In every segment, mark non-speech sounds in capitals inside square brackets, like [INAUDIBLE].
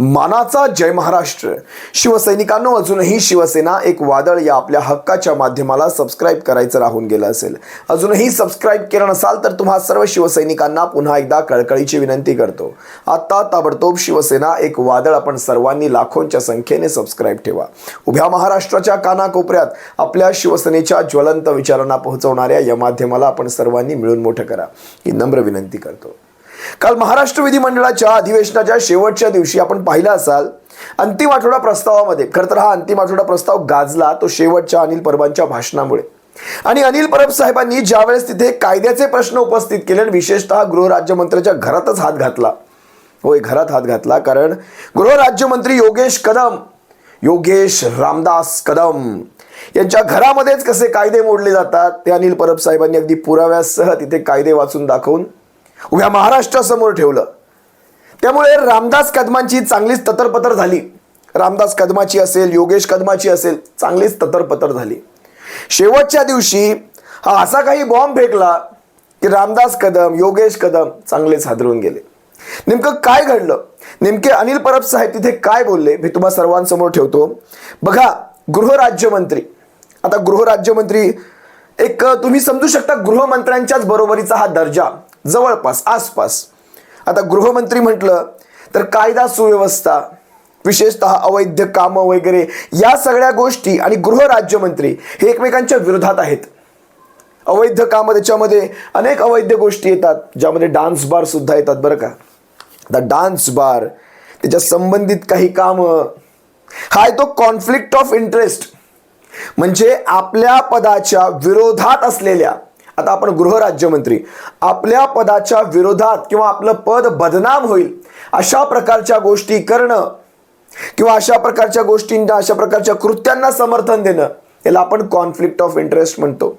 मानाचा जय महाराष्ट्र. शिवसैनिकांनो अजूनही शिवसेना एक वादळ या आपल्या हक्काच्या माध्यमाला सबस्क्राईब करायचं राहून गेलं असेल. अजूनही सबस्क्राईब केलं नसाल तर तुम्हा सर्व शिवसैनिकांना पुन्हा एकदा कळकळीची विनंती करतो. आत्ता ताबडतोब शिवसेना एक वादळ आपण सर्वांनी लाखोंच्या संख्येने सबस्क्राईब ठेवा. उभ्या महाराष्ट्राच्या कानाकोपऱ्यात आपल्या शिवसेनेच्या ज्वलंत विचारांना पोहोचवणाऱ्या या माध्यमाला आपण सर्वांनी मिळून मोठं करा. ही नम्र विनंती करतो. काल महाराष्ट्र विधिमंडळाच्या अधिवेशनाच्या शेवटच्या दिवशी आपण पाहिलं असाल अंतिम आठवडा प्रस्तावामध्ये खरं तर हा अंतिम आठवडा प्रस्ताव गाजला तो शेवटच्या अनिल परबांच्या भाषणामुळे. आणि अनिल परब साहेबांनी ज्यावेळेस तिथे कायद्याचे प्रश्न उपस्थित केले आणि विशेषतः गृहराज्यमंत्र्याच्या घरातच हात घातला. होय घरात हात घातला कारण गृहराज्यमंत्री योगेश कदम योगेश रामदास कदम यांच्या घरामध्येच कसे कायदे मोडले जातात ते अनिल परब साहेबांनी अगदी पुराव्यासह तिथे कायदे वाचून दाखवून उभ्या महाराष्ट्रासमोर ठेवलं. त्यामुळे रामदास कदमांची चांगलीच ततरपतर झाली. रामदास कदमाची असेल योगेश कदमाची असेल चांगलीच ततरपतर झाली. शेवटच्या दिवशी हा असा काही बॉम्ब फेकला की रामदास कदम योगेश कदम चांगलेच हादरून गेले. नेमकं काय घडलं? नेमके अनिल परब साहेब तिथे काय बोलले? मी तुम्हा सर्वांसमोर ठेवतो. बघा गृहराज्यमंत्री. आता गृहराज्यमंत्री एक तुम्ही समजू शकता गृहमंत्र्यांच्याच बरोबरीचा हा दर्जा. जवळपास आसपास. आता गृहमंत्री म्हटलं तर कायदा सुव्यवस्था विशेषतः अवैध कामं वगैरे या सगळ्या गोष्टी आणि गृहराज्यमंत्री हे एकमेकांच्या विरोधात आहेत. अवैध कामं त्याच्यामध्ये अनेक अवैध गोष्टी येतात ज्यामध्ये डान्स बार सुद्धा येतात बरं का. द डान्स बार त्याच्या संबंधित काही कामं हा आहे तो कॉन्फ्लिक्ट ऑफ इंटरेस्ट म्हणजे आपल्या पदाच्या विरोधात असलेल्या आता आपण गृहराज्यमंत्री आपल्या पदाच्या विरोधात किंवा आपलं पद बदनाम होईल अशा प्रकारच्या गोष्टी करणं किंवा अशा प्रकारच्या गोष्टींना अशा प्रकारच्या कृत्यांना समर्थन देणं याला आपण कॉन्फ्लिक्ट ऑफ इंटरेस्ट म्हणतो.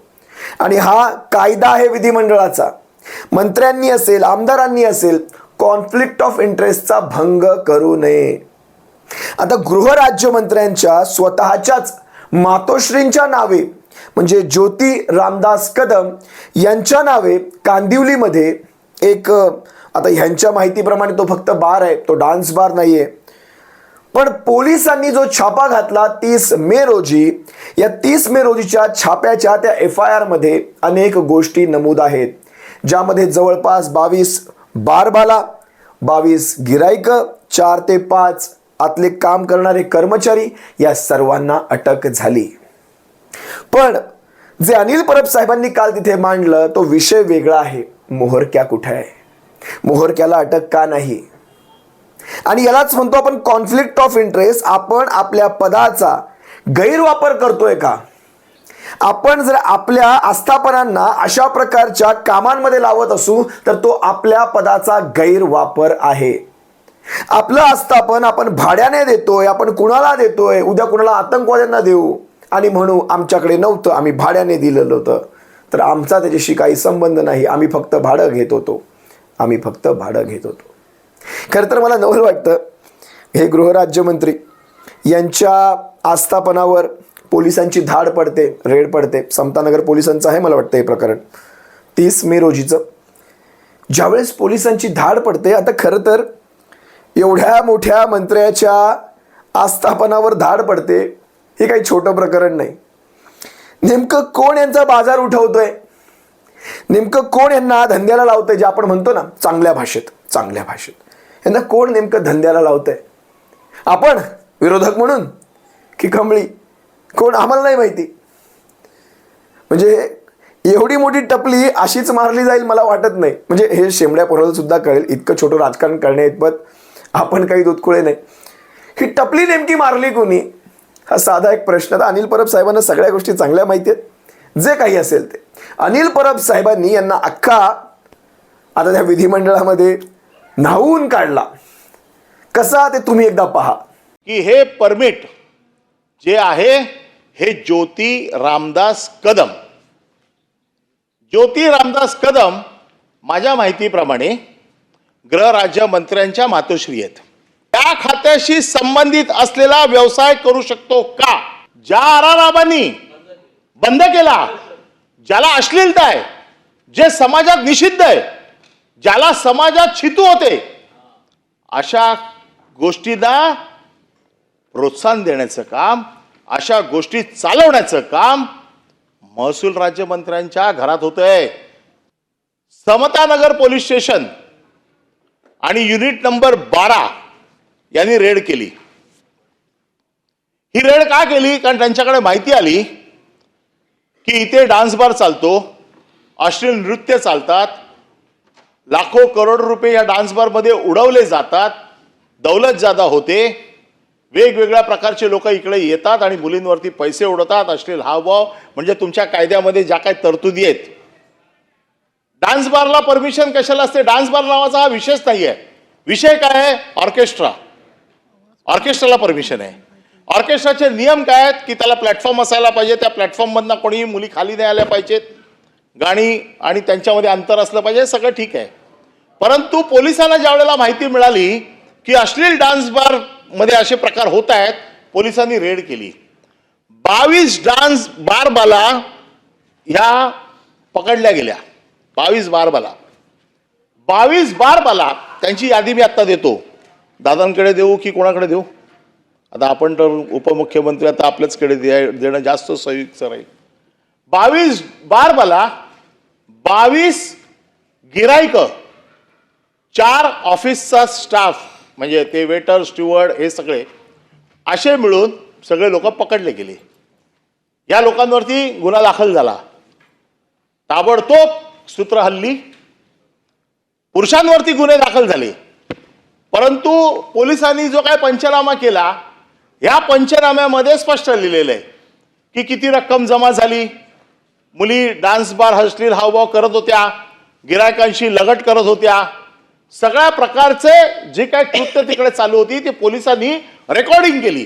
आणि हा कायदा आहे विधिमंडळाचा. मंत्र्यांनी असेल आमदारांनी असेल कॉन्फ्लिक्ट ऑफ इंटरेस्टचा भंग करू नये. आता गृहराज्यमंत्र्यांच्या स्वतःच्याच मातोश्रींच्या नावे म्हणजे ज्योती रामदास कदम यांच्या नावे कांदिवलीमध्ये एक आता ह्यांच्या माहितीप्रमाणे तो फक्त बार आहे तो डान्स बार नाही आहे पण पोलिसांनी जो छापा घातला तीस मे रोजी या तीस मे रोजीच्या छाप्याच्या त्या एफ आय आरमध्ये अनेक गोष्टी नमूद आहेत. ज्यामध्ये जवळपास बावीस बारबाला बावीस गिराईक चार ते पाच आतले काम करणारे कर्मचारी या सर्वांना अटक झाली. पण जे अनिल परब साहेबांनी काल तिथे मांडलं तो विषय वेगळा आहे. मोहरक्या कुठे आहे? मोहरक्याला अटक का नाही? आणि यालाच म्हणतो आपण कॉन्फ्लिक्ट ऑफ इंटरेस्ट आपण आपल्या पदाचा गैरवापर करतोय का? आपण जर आपल्या आस्थापनांना अशा प्रकारच्या कामांमध्ये लावत असू तर तो आपल्या पदाचा गैरवापर आहे. आपलं आस्थापन आपण भाड्याने देतोय आपण कुणाला देतोय? उद्या कुणाला आतंकवाद्यांना देऊ? आणि म्हणू आमच्याकडे नव्हतं आम्ही भाड्याने दिलेलं होतं. तर आमचा त्याच्याशी काही संबंध नाही. आम्ही फक्त भाडं घेत होतो. आम्ही फक्त भाडं घेत होतो. खरं तर मला नवल वाटतं हे गृहराज्यमंत्री यांच्या आस्थापनावर पोलिसांची धाड पडते रेड पडते. समतानगर पोलिसांचं आहे मला वाटतं हे प्रकरण. तीस मे रोजीचं. ज्यावेळेस पोलिसांची धाड पडते आता खरं तर एवढ्या मोठ्या मंत्र्याच्या आस्थापनावर धाड पडते हे काही छोटं प्रकरण नाही. नेमकं कोण यांचा बाजार उठवतोय? नेमकं कोण यांना धंद्याला लावतंय जे आपण म्हणतो ना चांगल्या भाषेत चांगल्या भाषेत. यांना कोण नेमकं धंद्याला लावतंय? आपण विरोधक म्हणून की कमळी कोण आम्हाला नाही माहिती. म्हणजे एवढी मोठी टपली अशीच मारली जाईल मला वाटत नाही. म्हणजे हे शेमड्या पोराला सुद्धा कळेल इतकं छोटं राजकारण करण्या इतपत आपण काही दुधकुळे नाही. ही टपली नेमकी मारली कोणी? हा साधा एक प्रश्न तर अनिल परब साहेबांना सगळ्या गोष्टी चांगल्या माहिती आहेत. जे काही असेल ते. अनिल परब साहेबांनी यांना अख्खा आता त्या विधिमंडळामध्ये न्हावून काढला. कसा ते तुम्ही एकदा पहा. की हे परमिट जे आहे हे ज्योती रामदास कदम. ज्योती रामदास कदम माझ्या माहितीप्रमाणे गृहराज्यमंत्र्यांच्या मातोश्री आहेत. त्या खात्याशी संबंधित असलेला व्यवसाय करू शकतो का? ज्या आराराबांनी बंद केला ज्याला अश्लीलता आहे जे समाजात निषिद्ध आहे ज्याला समाजात छितू होते अशा गोष्टींना प्रोत्साहन देण्याचं काम अशा गोष्टी चालवण्याचं काम महसूल राज्यमंत्र्यांच्या घरात होतंय. समतानगर पोलीस स्टेशन आणि युनिट नंबर बारा यांनी रेड केली. ही रेड का केली? कारण त्यांच्याकडे माहिती आली की इथे डान्स बार चालतो अश्लील नृत्य चालतात लाखो करोड रुपये या डान्स बारमध्ये उडवले जातात दौलत जादा होते वेगवेगळ्या प्रकारचे लोक इकडे येतात आणि मुलींवरती पैसे उडवतात. अश्लील हावभाव म्हणजे तुमच्या कायद्यामध्ये ज्या काही तरतुदी आहेत. डान्स बारला परमिशन कशाला असते? डान्स बार नावाचा हा विषयच नाही आहे विषय काय आहे? ऑर्केस्ट्रा. ऑर्केस्ट्राला परमिशन आहे. ऑर्केस्ट्राचे नियम काय आहेत की त्याला प्लॅटफॉर्म असायला पाहिजे त्या प्लॅटफॉर्ममधनं कोणीही मुली खाली नाही आल्या पाहिजेत गाणी आणि त्यांच्यामध्ये अंतर असलं पाहिजे सगळं ठीक आहे. परंतु पोलिसांना ज्या वेळेला माहिती मिळाली की अश्लील डान्स बारमध्ये असे प्रकार होत आहेत पोलिसांनी रेड केली. बावीस डान्स बारबाला ह्या पकडल्या गेल्या. बावीस बारबाला बावीस बारबाला त्यांची यादी मी आत्ता देतो. दादांकडे देऊ की कोणाकडे देऊ? आता आपण तर उपमुख्यमंत्री आता आपल्याचकडे दे देणं जास्त संयुक्त राहील. बावीस बारबाला बावीस गिरायक चार ऑफिसचा स्टाफ म्हणजे ते वेटर स्टुअर्ड हे सगळे असे मिळून सगळे लोक पकडले गेले. या लोकांवरती गुन्हा दाखल झाला. ताबडतोब सूत्र हल्ली पुरुषांवरती गुन्हे दाखल झाले. परंतु पोलिसांनी जो काय पंचनामा केला या पंचनाम्यामध्ये स्पष्ट लिहिलेलं आहे की किती रक्कम जमा झाली. मुली डान्स बार हसलील हावभाव करत होत्या गिरायकांशी लगट करत होत्या. सगळ्या प्रकारचे जे काय कृत्य तिकडे चालू होती ते पोलिसांनी रेकॉर्डिंग केली.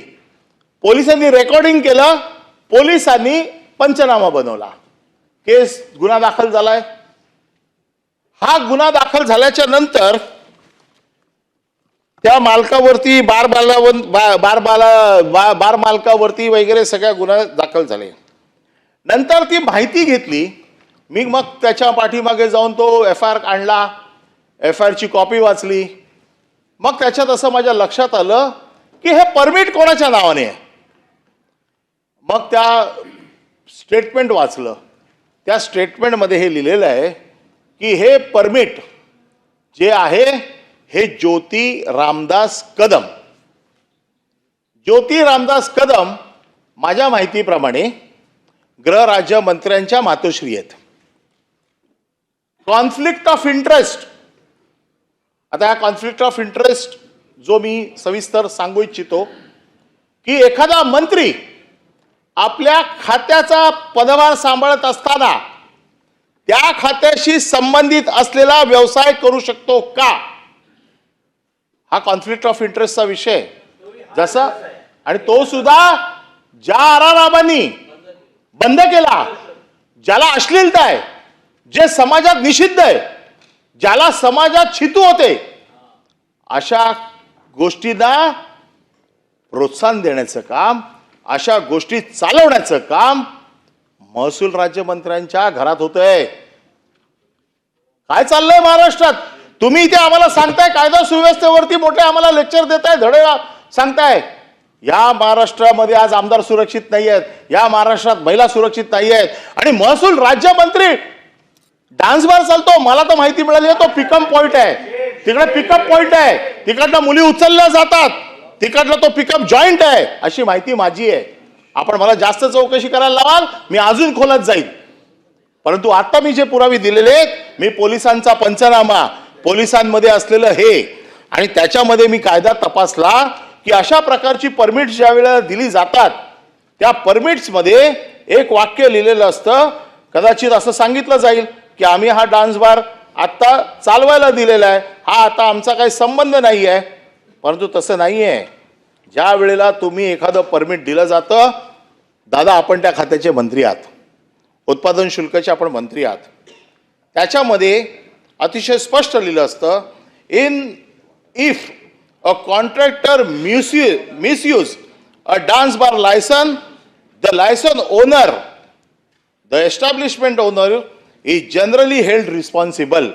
पोलिसांनी रेकॉर्डिंग केलं पोलिसांनी पंचनामा बनवला. केस गुन्हा दाखल झालाय. हा गुन्हा दाखल झाल्याच्यानंतर त्या मालकावरती बार बालावर बा- बार बाला बा- बार मालकावरती वगैरे सगळ्या गुन्हा दाखल झाले. नंतर ती माहिती घेतली. मी मग त्याच्या पाठीमागे जाऊन तो एफ आय आर आणला. एफ आय आरची कॉपी वाचली. मग त्याच्यात असं माझ्या लक्षात आलं की हे परमिट कोणाच्या नावाने आहे? मग त्या स्टेटमेंट वाचलं. त्या स्टेटमेंटमध्ये हे लिहिलेलं आहे की हे परमिट जे आहे हे ज्योती रामदास कदम. ज्योती रामदास कदम माझ्या माहितीप्रमाणे गृहराज्य मंत्र्यांच्या मातोश्री आहेत. कॉन्फ्लिक्ट ऑफ इंटरेस्ट आता हा कॉन्फ्लिक्ट ऑफ इंटरेस्ट जो मी सविस्तर सांगू इच्छितो की एखादा मंत्री आपल्या खात्याचा पदभार सांभाळत असताना त्या खात्याशी संबंधित असलेला व्यवसाय करू शकतो का? हा कॉन्फ्लिक्ट ऑफ इंटरेस्टचा विषय. जसा आणि तो सुद्धा ज्या आरारामांनी बंद केला ज्याला अश्लीलता आहे जे समाजात निषिद्ध आहे ज्याला समाजात छितू होते अशा गोष्टींना प्रोत्साहन देण्याचं काम अशा गोष्टी चालवण्याचं काम महसूल राज्यमंत्र्यांच्या घरात होतंय. काय चाललंय महाराष्ट्रात? तुम्ही इथे आम्हाला सांगताय कायदा सुव्यवस्थेवरती मोठे आम्हाला लेक्चर देताय धडे सांगताय. या महाराष्ट्रामध्ये आज आमदार सुरक्षित नाही आहेत या महाराष्ट्रात महिला सुरक्षित नाही आहेत आणि महसूल राज्यमंत्री डान्स बार चालतो मला तर माहिती मिळाली आहे तो पिकअप पॉईंट आहे. तिकडे पिकअप पॉईंट आहे. तिकडनं मुली उचलल्या जातात. तिकडला तो पिकअप जॉईंट आहे. अशी माहिती माझी आहे. आपण मला जास्त चौकशी करायला लावाल मी अजून खोलत जाईल. परंतु आता मी जे पुरावे दिलेले आहेत मी पोलिसांचा पंचनामा पोलिसांमध्ये असलेलं हे आणि त्याच्यामध्ये मी कायदा तपासला की अशा प्रकारची परमिट ज्या वेळेला दिली जातात त्या परमिट्समध्ये एक वाक्य लिहिलेलं असतं. कदाचित असं सांगितलं जाईल की आम्ही हा डान्स बार आत्ता चालवायला दिलेला आहे. हा आता आमचा काही संबंध नाही आहे परंतु तसं नाही आहे ज्या वेळेला तुम्ही एखादं परमिट दिलं जातं दादा आपण त्या खात्याचे मंत्री आहात. उत्पादन शुल्काचे आपण मंत्री आहात. त्याच्यामध्ये अतिशय स्पष्ट लिहिलं असतं in if a contractor म्युस्यू misuse uh dance bar licence the licence owner the establishment owner is generally held responsible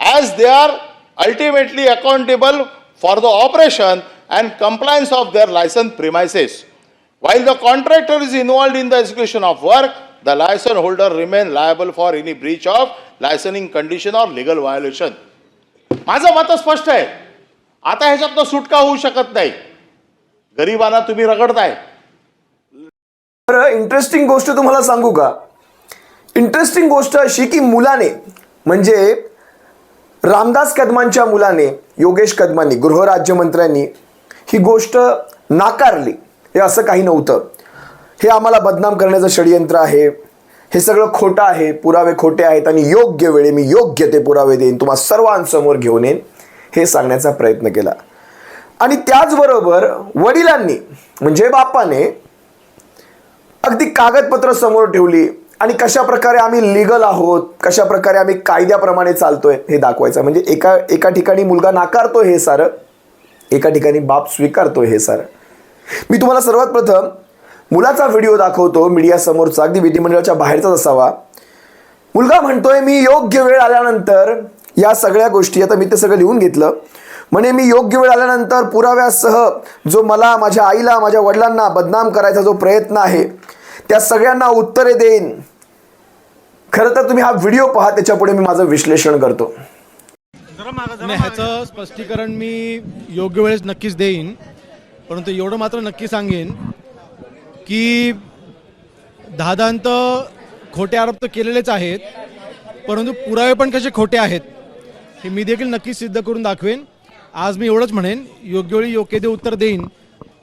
as they are ultimately accountable for the operation and compliance of their licensed premises. While the contractor is involved in the execution of work, the license holder remain liable for any breach of licensing condition or legal violation. माझं मत स्पष्ट आहे. आता ह्याच्यातनं सुटका होऊ शकत नाही. गरिबांना तुम्ही रगडताय. बरं इंटरेस्टिंग गोष्ट तुम्हाला सांगू का? इंटरेस्टिंग गोष्ट अशी की मुलाने म्हणजे रामदास कदमांच्या मुलाने योगेश कदमांनी गृहराज्यमंत्र्यांनी ही गोष्ट नाकारली. हे असं काही नव्हतं. हे आम्हाला बदनाम करण्याचं षडयंत्र आहे. हे सगळं खोटं आहे. पुरावे खोटे आहेत आणि योग्य वेळी मी योग्य ते पुरावे देईन. तुम्हा सर्वांसमोर घेऊन येईन. हे सांगण्याचा प्रयत्न केला. आणि त्याचबरोबर वडिलांनी म्हणजे बापाने अगदी कागदपत्र समोर ठेवली. आणि कशा प्रकारे आम्ही लिगल आहोत कशा प्रकारे आम्ही कायद्याप्रमाणे चालतोय हे दाखवायचं. म्हणजे एका एका ठिकाणी मुलगा नाकारतो हे सारं एका ठिकाणी बाप स्वीकारतो हे सारं. मी तुम्हाला सर्वात प्रथम मुलाचा व्हिडिओ दाखवतो मीडियासमोरचा अगदी विधिमंडळाच्या बाहेरचाच असावा. मुलगा म्हणतोय मी योग्य वेळ आल्यानंतर या सगळ्या गोष्टी आता मी ते सगळं लिहून घेतलं. म्हणे मी योग्य वेळ आल्यानंतर पुराव्यासह जो मला माझ्या आईला माझ्या वडिलांना बदनाम करायचा जो प्रयत्न आहे त्या सगळ्यांना उत्तरे देईन. खरं तर तुम्ही हा व्हिडिओ पहा त्याच्या पुढे मी माझं विश्लेषण करतो. नाही ह्याचं स्पष्टीकरण मी योग्य वेळेस नक्कीच देईन परंतु एवढं मात्र नक्की सांगेन की दहादांत खोटे आरोप तर केलेलेच आहेत परंतु पुरावे पण कसे खोटे आहेत हे मी देखील नक्कीच सिद्ध करून दाखवेन. आज मी एवढंच म्हणेन योग्य वेळी योग्य ते उत्तर देईन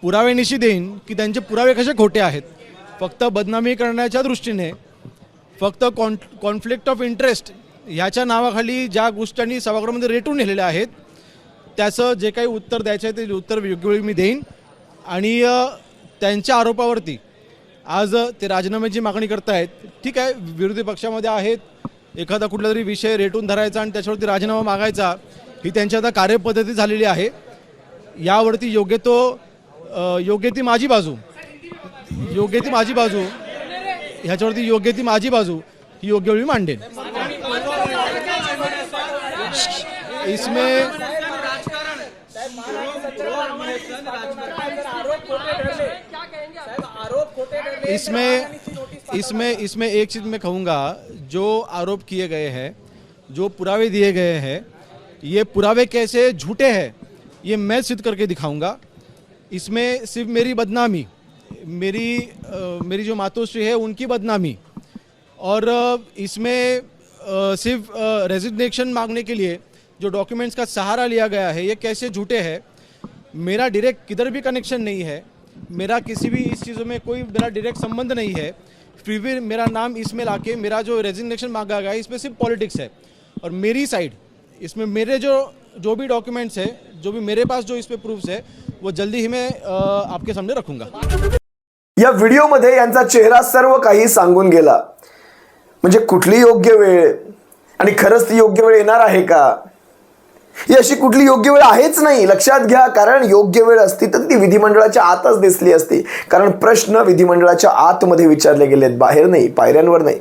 पुराव्यानिशी देईन की त्यांचे पुरावे कसे खोटे आहेत. फक्त बदनामी करण्याच्या दृष्टीने फक्त कॉन कॉन्फ्लिक्ट ऑफ इंटरेस्ट ह्याच्या नावाखाली ज्या गोष्टींनी सभागृहामध्ये रेटून नेलेल्या आहेत त्याचं जे काही उत्तर द्यायचं आहे ते उत्तर योग्य वेळी मी देईन. आणि त्यांच्या आरोपावरती. आज ते राजीनाम्याची मागणी करत आहेत ठीक आहे विरोधी पक्षामध्ये आहेत. एखादा कुठला तरी विषय रेटून धरायचा आणि त्याच्यावरती राजीनामा मागायचा ही त्यांची आता कार्यपद्धती झालेली आहे. यावरती योग्य तो योग्य ती माझी बाजू. योग्य ती माझी बाजू. ह्याच्यावरती योग्य ती माझी बाजू. ही योग्य वेळी मांडेन. इसमें इसमें इसमें इसमें एक चीज़ मैं कहूँगा जो आरोप किए गए हैं जो पुरावे दिए गए हैं ये पुरावे कैसे झूठे हैं ये मैं सिद्ध करके दिखाऊँगा। इसमें सिर्फ़ मेरी बदनामी मेरी अ, मेरी जो मातोश्री है उनकी बदनामी और इसमें सिर्फ़ रेजिग्नेशन मांगने के लिए जो डॉक्यूमेंट्स का सहारा लिया गया है ये कैसे झूठे हैं मेरा डायरेक्ट किधर भी कनेक्शन नहीं है। मेरा किसी भी इस चीज़ों में कोई मेरा डायरेक्ट संबंध नहीं है। फिर भी मेरा नाम इसमें लाके मेरा जो रेजिग्नेशन मांगा गया है इसमें सिर्फ पॉलिटिक्स है। और मेरी साइड इसमें मेरे जो जो भी डॉक्यूमेंट्स है जो भी मेरे पास जो इस पे प्रूफ्स है वो जल्दी ही मैं आपके सामने रखूंगा। या व्हिडिओमध्ये यांचा चेहरा सर्व काही सांगून गेला. म्हणजे कुठली योग्य वेळ? आणि खरंच ती योग्य वेळ येणार आहे का? ही अशी कुठली योग्य वेळ आहेच नाही. लक्षात घ्या कारण योग्य वेळ असती तर ती विधिमंडळाच्या आतच दिसली असती. कारण प्रश्न विधिमंडळाच्या आतमध्ये विचारले गेलेत बाहेर नाही पायऱ्यांवर नाही.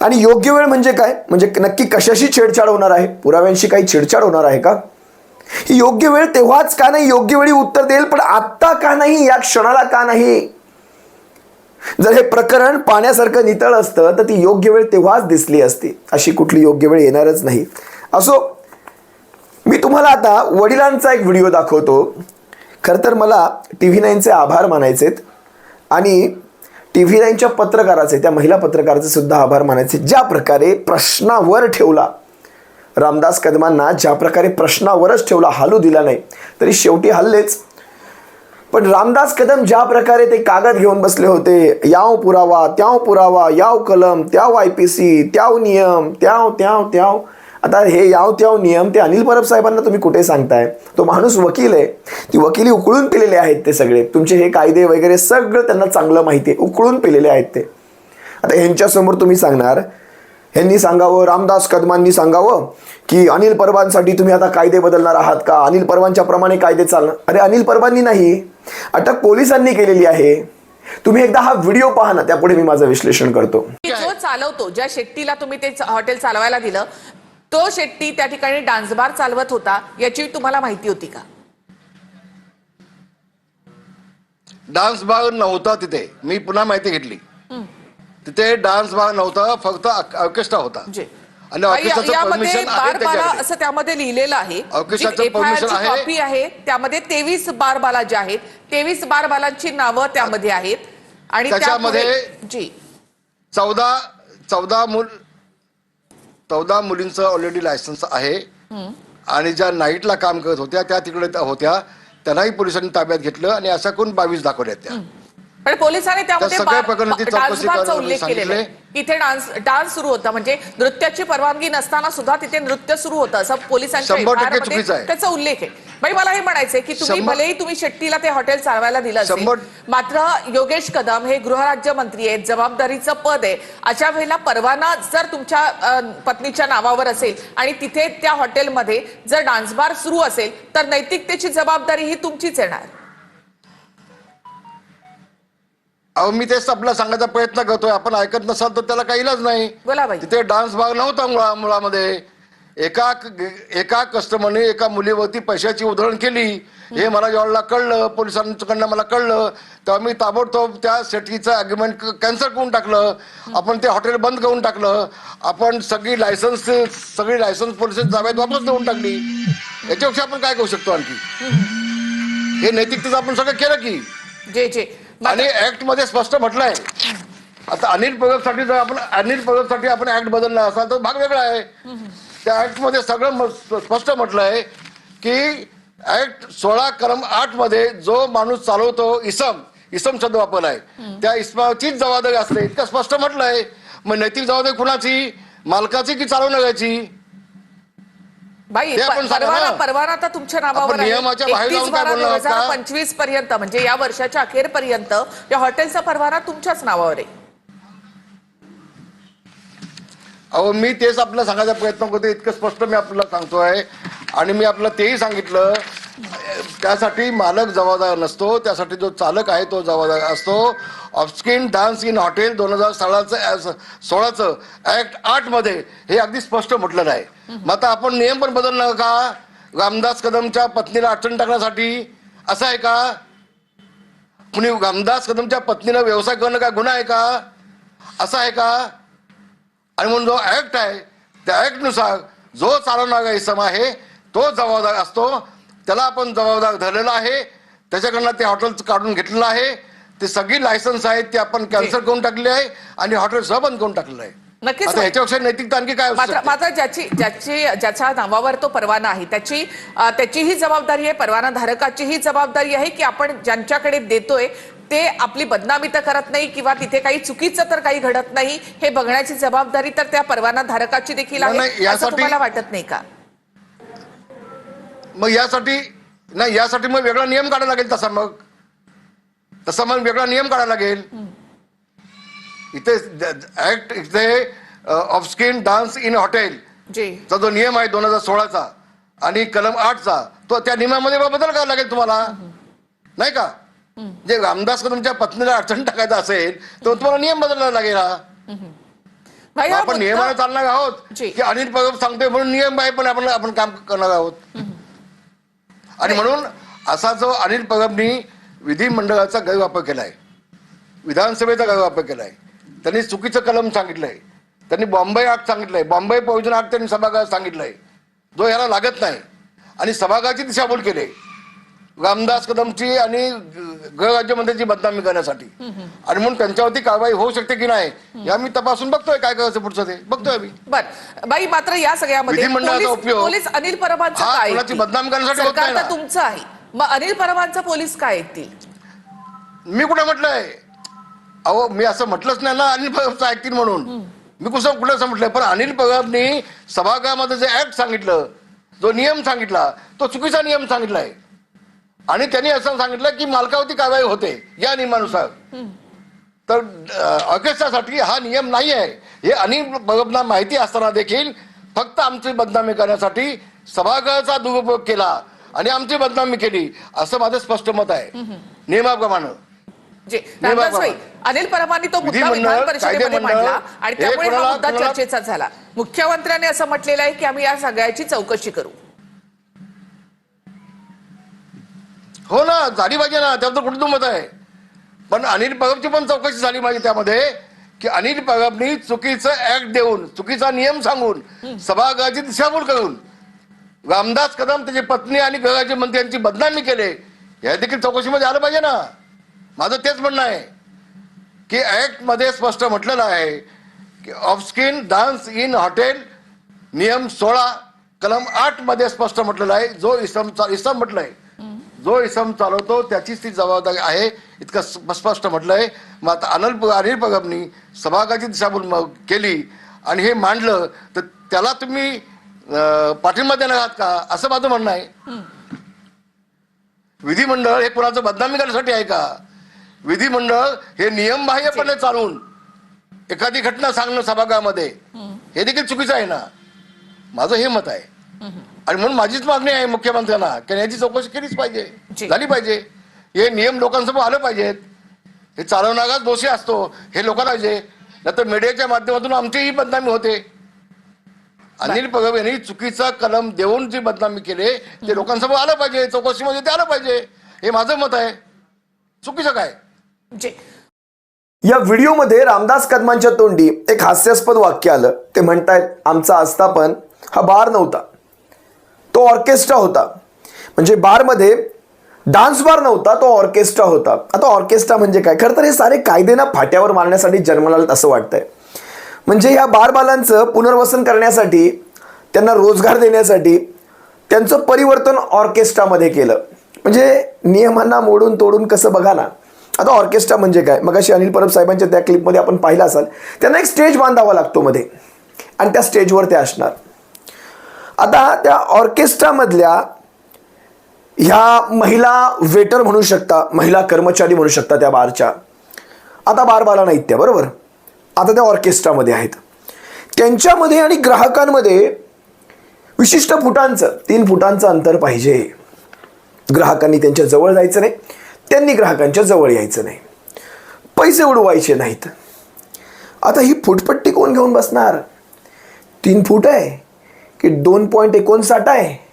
आणि योग्य वेळ म्हणजे काय? म्हणजे नक्की कशाशी छेडछाड होणार आहे? पुराव्यांशी काही छेडछाड होणार आहे का? ही योग्य वेळ तेव्हाच का नाही? योग्य वेळी उत्तर देईल पण आत्ता का नाही? या क्षणाला का नाही? जर हे प्रकरण पाण्यासारखं नितळ असतं तर ती योग्य वेळ तेव्हाच दिसली असती. अशी कुठली योग्य वेळ येणारच नाही. असो मी तुम्हाला आता वडिलांचा एक व्हिडिओ दाखवतो. खरं तर मला टी व्ही नाईनचे आभार मानायचे आहेत. आणि टी व्ही नाईनच्या पत्रकाराचे त्या महिला पत्रकाराचे सुद्धा आभार मानायचे ज्या प्रकारे प्रश्नावर ठेवला. रामदास कदमांना ज्या प्रकारे प्रश्नावरच ठेवला हालू दिला नाही. तरी शेवटी हल्लेच. पण रामदास कदम ज्या प्रकारे ते कागद घेऊन बसले होते याव पुरावा त्याव पुरावा याव कलम त्याव आय पी सी त्याव नियम त्याव त्याव त्याव आता हे याव त्याव नियम ते अनिल परब साहेबांना तुम्ही कुठे सांगताय? तो माणूस वकील आहे. ती वकिली उकळून पिलेले आहेत ते सगळे. तुमचे हे कायदे वगैरे सगळं त्यांना चांगलं माहिती आहे. उकळून पिलेले आहेत ते. आता ह्यांच्यासमोर तुम्ही सांगणार. ह्यांनी सांगावं रामदास कदमांनी सांगावं की अनिल परबांसाठी तुम्ही आता कायदे बदलणार आहात का? अनिल परबांच्या प्रमाणे कायदे चालणार. अरे अनिल परबांनी नाही. अटक पोलिसांनी केलेली आहे. तुम्ही एकदा हा व्हिडिओ पहा ना त्यापुढे मी माझं विश्लेषण करतो. जो चालवतो ज्या शेट्टीला तुम्ही ते हॉटेल चालवायला दिलं तो शेट्टी त्या ठिकाणी डान्स बार चालवत होता याची तुम्हाला माहिती होती का? डान्स बार नव्हता तिथे. मी पुन्हा माहिती घेतली. तिथे डान्स बार नव्हता फक्त ऑर्केस्ट्रा होता. आणि असं त्यामध्ये लिहिलेलं आहे. कॉपी आहे. त्यामध्ये तेवीस बार बाला जे आहेत तेवीस बार बालांची नावं त्यामध्ये आहेत. आणि त्याच्यामध्ये- जी. चौदा चौदा मुल चौदा मुलींचं ऑलरेडी लायसन्स आहे. आणि ज्या नाईटला काम करत होत्या त्या तिकडे त्या होत्या. त्यांनाही पोलिसांनी ताब्यात घेतलं आणि अशा करून बावीस दाखवल्या त्या. पण पोलिसांनी त्यामध्ये उल्लेख केलेला. इथे डान्स डान्स सुरू होता. म्हणजे नृत्याची परवानगी नसताना सुद्धा तिथे नृत्य सुरू होतं. असं पोलिसांच्या. त्याचा उल्लेख आहे. बाई मला हे म्हणायचंय की तुम्ही शंभर- भलेही तुम्ही शेट्टीला ते हॉटेल चालवायला दिलं असेल शंभर- मात्र योगेश कदम हे गृहराज्यमंत्री आहेत जबाबदारीचं पद आहे. अशा वेळेला परवाना जर तुमच्या अ, पत्नीच्या नावावर असेल आणि तिथे त्या हॉटेलमध्ये जर डान्स बार सुरू असेल तर नैतिकतेची जबाबदारी ही तुमचीच येणार. अहो मी तेच आपल्याला सांगायचा प्रयत्न करतोय. आपण ऐकत नसाल तर त्याला काही इलाज नाही. बोला बाई. तिथे डान्स भाग नव्हता मुळा मुळामध्ये. एका एका कस्टमरने एका मुलीवरती पैशाची उधळण केली हे मला ज्यावेळेला कळलं पोलिसांकडनं मला कळलं तेव्हा मी ताबडतोब त्या सेटीचं अग्रीमेंट कॅन्सल करून टाकलं. आपण ते हॉटेल बंद करून टाकलं. आपण सगळी लायसन्स सगळी लायसन्स पोलीस ताब्यात वापस देऊन टाकली. याच्यापेक्षा आपण काय करू शकतो आणखी? हे नैतिकतेचं आपण सगळं केलं की? जे जे. आणि ऍक्टमध्ये स्पष्ट म्हटलंय. आता अनिलसाठी जर आपण अनिलसाठी आपण ऍक्ट बदलला असाल तर भाग वेगळा आहे. त्या ऍक्टमध्ये सगळं स्पष्ट म्हटलंय की ऍक्ट सोळा कलम आठमध्ये जो माणूस चालवतो इसम इसम शब्द वापरलाय त्या इसमाचीच जबाबदारी असते. इतकं स्पष्ट म्हटलंय. मग नैतिक जबाबदारी कुणाची? मालकाची की चालवणाऱ्याची? परवाना. परवाना तर तुमच्या नावावर? पंचवीसपर्यंत म्हणजे या वर्षाच्या अखेरपर्यंत या हॉटेलचा परवाना तुमच्याच नावावर आहे. अहो मी तेच आपल्याला सांगायचा प्रयत्न करतो इतकं स्पष्ट मी आपल्याला सांगतोय. आणि मी आपल्याला तेही सांगितलं. त्यासाठी मालक जबाबदार नसतो. त्यासाठी जो चालक आहे तो जबाबदार असतो. ऑफस्किन डान्स इन हॉटेल दोन हजार सोळाचं सोळाचं ऍक्ट आठमध्ये हे अगदी स्पष्ट म्हटलेलं आहे मग आता आपण नियम पण बदलणार का? रामदास कदमच्या पत्नीला अडचण टाकण्यासाठी? असं आहे का? कुणी रामदास कदमच्या पत्नीला व्यवसाय करणं काय गुन्हा आहे का? असं आहे का? आणि म्हणून जो ऍक्ट आहे त्या ऍक्टनुसार जो चालवणारा इसम आहे तो जबाबदार असतो. त्याला आपण जबाबदार धरलेला आहे. त्याच्याकडनं ते हॉटेल काढून घेतलेलं आहे. ते सगळी लायसन्स आहेत ते आपण कॅन्सल करून टाकली आहे आणि हॉटेल सह बंद करून टाकलेलं आहे. नक्कीच आता ह्याच्यापेक्षा नैतिकता आणखी काय मात्र? मात्र ज्याची ज्याची ज्याच्या नावावर तो परवाना आहे त्याची त्याचीही जबाबदारी आहे. परवाना धारकाचीही जबाबदारी आहे की आपण ज्यांच्याकडे देतोय ते आपली बदनामी तर करत नाही किंवा तिथे काही चुकीचं तर काही घडत नाही हे बघण्याची जबाबदारी तर त्या परवाना धारकाची देखील आहे. असं यासाठी- तुम्हाला वाटत नाही का? मग यासाठी नाही यासाठी मग वेगळा नियम काढायला लागेल तसा मग. तसा मग वेगळा नियम काढायला लागेल. इथे ऍक्ट इथे ऑफस्किन डान्स इन हॉटेल जी. चा जो नियम आहे दोन हजार सोळाचा आणि कलम आठचा तो त्या नियमामध्ये बदल करावा लागेल तुम्हाला. नाही का? जे रामदास कदमच्या पत्नीला अडचण टाकायचं असेल तर तुम्हाला नियम बदलायला लागेल हा. आपण नियमाने चालणार आहोत. की अनिल पगब सांगतोय म्हणून नियम आहे पण आपण आपण काम करणार आहोत. आणि म्हणून असा जो अनिल पगबनी विधिमंडळाचा गैरवापर केलाय विधानसभेचा गैरवापर केलाय त्यांनी चुकीचं कलम सांगितलंय त्यांनी बॉम्बे ऍक्ट सांगितलंय बॉम्बे प्रोव्हिजन ऍक्ट त्यांनी सभागृहात सांगितलंय जो याला लागत नाही आणि सभागृहाची दिशाभूल केली रामदास कदमची आणि गृहराज्यमंत्र्यांची बदनामी करण्यासाठी. आणि म्हणून त्यांच्यावरती कारवाई होऊ शकते की नाही या मी तपासून बघतोय काय करायचं पुढचं ते. बघतोय मी. बर. बाई मात्र या सगळ्यामध्ये विधिमंडळाचा उपयोग. पोलीस अनिल परबांचं हा काय कोणाची ऐकतील? बदनाम करण्यासाठी होत सरकार नाही तर ना. तुमचं आहे. मग अनिल परबांचं पोलीस काय ऐकतील? मी कुठे म्हटलंय? अहो मी असं म्हटलंच नाही ना अनिल पगाबचं ऐकतील म्हणून. मी कुठं कुठं असं म्हटलंय? पण अनिल पगाबनी सभागृहामध्ये जे ऍक्ट सांगितलं जो नियम सांगितला तो चुकीचा नियम सांगितलाय. आणि त्यांनी असं सांगितलं की मालकावरती कारवाई होते या नियमानुसार. तर ऑर्केस्ट्रासाठी हा नियम नाही आहे. हे अनिल माहिती असताना देखील फक्त आमची बदनामी करण्यासाठी सभागृहाचा दुरुपयोग केला आणि आमची बदनामी केली असं माझं स्पष्ट मत आहे. नियमाप्रमाणे. अनिल परमांनी तो मुद्दा विधान परिषदेमध्ये मांडला आणि त्यामुळे हा मुद्दा चर्चेचा झाला. मुख्यमंत्र्यांनी असं म्हटलेलं आहे की आम्ही या सगळ्याची चौकशी करू. हो ना झाली पाहिजे ना. त्याबद्दल कुठे मत आहे. पण अनिल पगबची पण चौकशी झाली पाहिजे त्यामध्ये की अनिल पगबनी चुकीचं ऍक्ट देऊन चुकीचा नियम सांगून सभागृहाची दिशाभूल करून रामदास कदम त्याची पत्नी आणि गृहाचे मंत्री यांची बदनामी केले हे देखील चौकशीमध्ये आलं पाहिजे ना. माझं तेच म्हणणं आहे की ऍक्टमध्ये स्पष्ट म्हटलेलं आहे की ऑफस्किन डान्स इन हॉटेल नियम सोळा कलम आठमध्ये स्पष्ट म्हटलेलं आहे जो इसम म्हटलं आहे जो इसम चालवतो त्याचीच ती जबाबदारी आहे. इतकं स्प- स्पष्ट म्हटलंय. मग आता अनिल अनिल पगबनी सभागाची दिशाभूल केली आणि हे मांडलं तर त्याला तुम्ही पाठिंबा देणार आहात का? असं माझं म्हणणं आहे. विधिमंडळ हे कुणाचं बदनामी करण्यासाठी आहे का? विधिमंडळ हे नियमबाह्यपणे चालवून एखादी घटना सांगणं सभागृहामध्ये हे देखील चुकीचं आहे ना? माझं हे मत आहे. आणि म्हणून माझीच मागणी आहे मुख्यमंत्र्यांना की याची चौकशी केलीच. पाहिजे झाली पाहिजे. हे नियम लोकांसमोर आलं पाहिजेत. हे चालवणाराच दोषी असतो हे लोकांना पाहिजे. नाहीतर मीडियाच्या माध्यमातून आमचीही बदनामी होते. अनिल पगब यांनी चुकीचा कलम देऊन जी बदनामी केले ते लोकांसमोर आलं पाहिजे. चौकशीमध्ये ते आलं पाहिजे. हे माझं मत आहे. चुकीचं काय? या व्हिडिओमध्ये रामदास कदमांच्या तोंडी एक हास्यास्पद वाक्य आलं. ते म्हणतायत आमचा आस्थापन हा बार नव्हता. तो ऑर्केस्ट्रा होता. म्हणजे बारमध्ये डान्स बार नव्हता तो ऑर्केस्ट्रा होता. आता ऑर्केस्ट्रा म्हणजे काय? खरं तर हे सारे कायदे ना फाट्यावर मारण्यासाठी जन्मलाल असं वाटतंय. म्हणजे या बारबालांचं पुनर्वसन करण्यासाठी त्यांना रोजगार देण्यासाठी त्यांचं परिवर्तन ऑर्केस्ट्रामध्ये केलं. म्हणजे नियमांना मोडून तोडून कसं बघा ना. आता ऑर्केस्ट्रा म्हणजे काय? मग अशी अनिल परब साहेबांच्या त्या क्लिपमध्ये आपण पाहिलं असाल. त्यांना एक स्टेज बांधावा लागतो मध्ये. आणि त्या स्टेजवर ते असणार. आता त्या ऑर्केस्ट्रामधल्या ह्या महिला वेटर म्हणू शकता महिला कर्मचारी म्हणू शकता त्या बारच्या. आता बारबाला नाहीत त्या बरोबर? आता त्या ऑर्केस्ट्रामध्ये आहेत. त्यांच्यामध्ये आणि ग्राहकांमध्ये विशिष्ट फुटांचं तीन फुटांचं अंतर पाहिजे. ग्राहकांनी त्यांच्या जवळ जायचं नाही त्यांनी ग्राहकांच्या जवळ यायचं नाही. पैसे उडवायचे नाहीत. आता ही फुटपट्टी कोण घेऊन बसणार? तीन फूट आहे. की दोन पॉईंट एकोणसाठ आहे.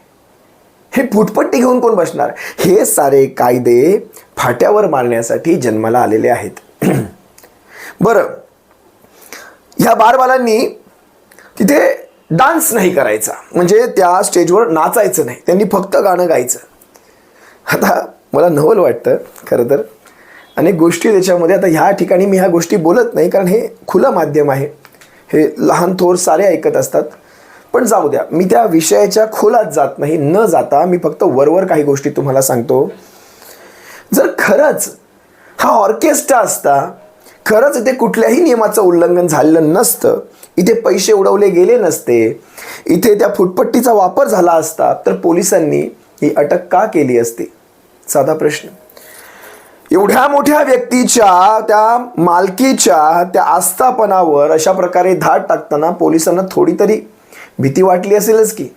हे फुटपट्टी घेऊन कोण बसणार? हे सारे कायदे फाट्यावर मारण्यासाठी जन्माला आलेले आहेत. [CLEARS THROAT] बरं. ह्या बारबालांनी तिथे डान्स नाही करायचा. म्हणजे त्या स्टेजवर नाचायचं नाही. त्यांनी फक्त गाणं गायचं. आता मला नवल वाटतं खरं तर. अनेक गोष्टी त्याच्यामध्ये आता ह्या ठिकाणी मी ह्या गोष्टी बोलत नाही कारण हे खुलं माध्यम आहे. हे लहान थोर सारे ऐकत असतात. पण जाऊ द्या मी त्या विषयाच्या खोलात जात नाही न जाता मी फक्त वरवर काही गोष्टी तुम्हाला सांगतो. जर खरंच हा ऑर्केस्ट्रा असता खरंच इथे कुठल्याही नियमाचं उल्लंघन झालेलं नसतं इथे पैसे उडवले गेले नसते इथे त्या फुटपट्टीचा वापर झाला असता तर पोलिसांनी ही अटक का केली असती? साधा प्रश्न. एवढ्या मोठ्या व्यक्तीच्या त्या मालकीच्या त्या आस्थापनावर अशा प्रकारे धाड टाकताना पोलिसांना थोडी तरी भीती वाटली असेलच की.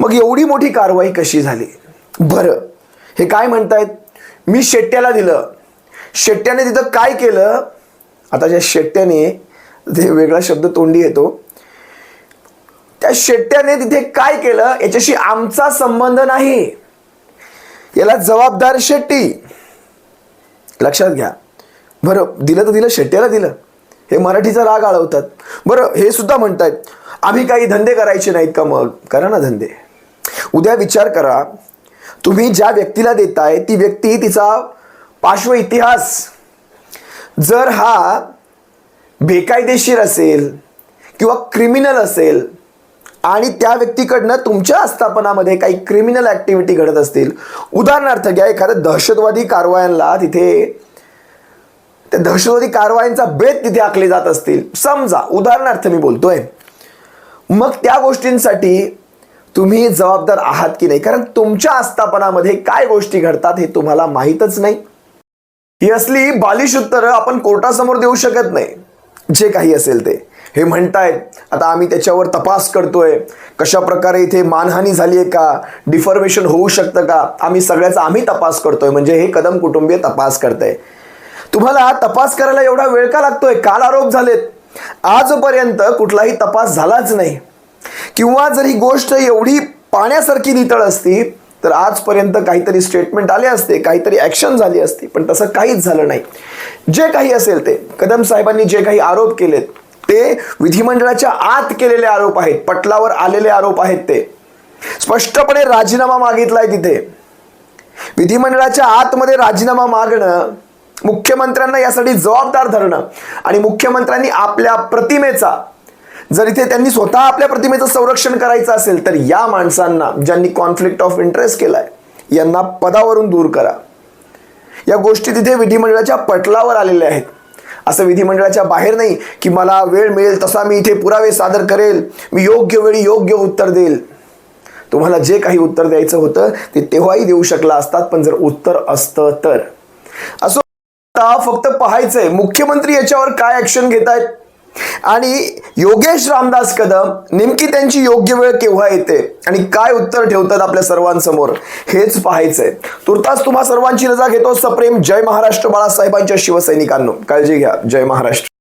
मग एवढी मोठी कारवाई कशी झाली? बरं हे काय म्हणतायत? मी शेट्ट्याला दिलं. शेट्ट्याने तिथं काय केलं? आता ज्या शेट्ट्याने ते वेगळा शब्द तोंडी येतो त्या शेट्ट्याने तिथे काय केलं? याच्याशी आमचा संबंध नाही. याला जबाबदार शेट्टी. लक्षात घ्या. बरं दिलं तर दिलं शेट्ट्याला दिलं. हे मराठीचा राग आळवतात. बरं हे सुद्धा म्हणतायत. आम्ही काही धंदे करायचे नाहीत का मग? करा ना धंदे. उद्या विचार करा तुम्ही ज्या व्यक्तीला देताय ती व्यक्ती तिचा पार्श्व इतिहास. जर हा बेकायदेशीर असेल किंवा क्रिमिनल असेल आणि त्या व्यक्तीकडनं तुमच्या आस्थापनामध्ये काही क्रिमिनल ॲक्टिव्हिटी घडत असतील उदाहरणार्थ घ्या एखाद्या दहशतवादी कारवायांना तिथे त्या दहशतवादी कारवायांचा बेत तिथे आखले जात असतील. समजा उदाहरणार्थ मी बोलतोय. मग त्या गोष्टींसाठी तुम्ही जबाबदार आहात की नाही? कारण तुमच्या आस्थापनामध्ये काय गोष्टी घडतात हे तुम्हाला माहीतच नाही. ही असली बालिश उत्तरं आपण कोर्टासमोर देऊ शकत नाही. जे काही असेल ते. हे म्हणतायत आता आम्ही त्याच्यावर तपास करतोय. कशा प्रकारे इथे मानहानी झाली आहे का? डिफॉर्मेशन होऊ शकतं का? आम्ही सगळ्याचा आम्ही तपास करतोय. म्हणजे हे कदम कुटुंबीय तपास करतंय. तुम्हाला तपास करायला एवढा वेळ का लागतोय? काल आरोप झालेत. आजपर्यंत कुठलाही तपास झालाच नाही. किंवा जर ही गोष्ट एवढी पाण्यासारखी नितळ असती तर आजपर्यंत काहीतरी स्टेटमेंट आले असते काहीतरी ॲक्शन झाली असती पण तसं काहीच झालं नाही. जे काही असेल ते कदम साहेबांनी जे काही आरोप केलेत ते विधिमंडळाच्या आत केलेले आरोप आहेत पटलावर आलेले आरोप आहेत ते. स्पष्टपणे राजीनामा मागितलाय तिथे. विधिमंडळाच्या आतमध्ये राजीनामा मागणं मुख्यमंत्र्यांना यासाठी जबाबदार धरणं आणि मुख्यमंत्र्यांनी आपल्या प्रतिमेचा जर इथे त्यांनी स्वतः आपल्या प्रतिमेचं संरक्षण करायचं असेल तर या माणसांना ज्यांनी कॉन्फ्लिक्ट ऑफ इंटरेस्ट केलाय यांना पदावरून दूर करा. या गोष्टी तिथे विधिमंडळाच्या पटलावर आलेल्या आहेत. असं विधिमंडळाच्या बाहेर नाही की मला वेळ मिळेल तसा मी इथे पुरावे सादर करेल मी योग्य वेळी योग्य उत्तर देईल. तुम्हाला जे काही उत्तर द्यायचं होतं ते तेव्हाही देऊ शकला असतात पण जर उत्तर असतं तर. असो आता फक्त पाहायचंय मुख्यमंत्री याच्यावर काय ऍक्शन घेत आहेत आणि योगेश रामदास कदम नेमकी त्यांची योग्य वेळ केव्हा येते? आणि काय उत्तर ठेवतात आपल्या सर्वांसमोर? हेच पाहायचंय. तुर्तास तुम्हा सर्वांची रजा घेतो. सप्रेम जय महाराष्ट्र बाळासाहेबांच्या शिवसैनिकांनो. काळजी घ्या. जय महाराष्ट्र.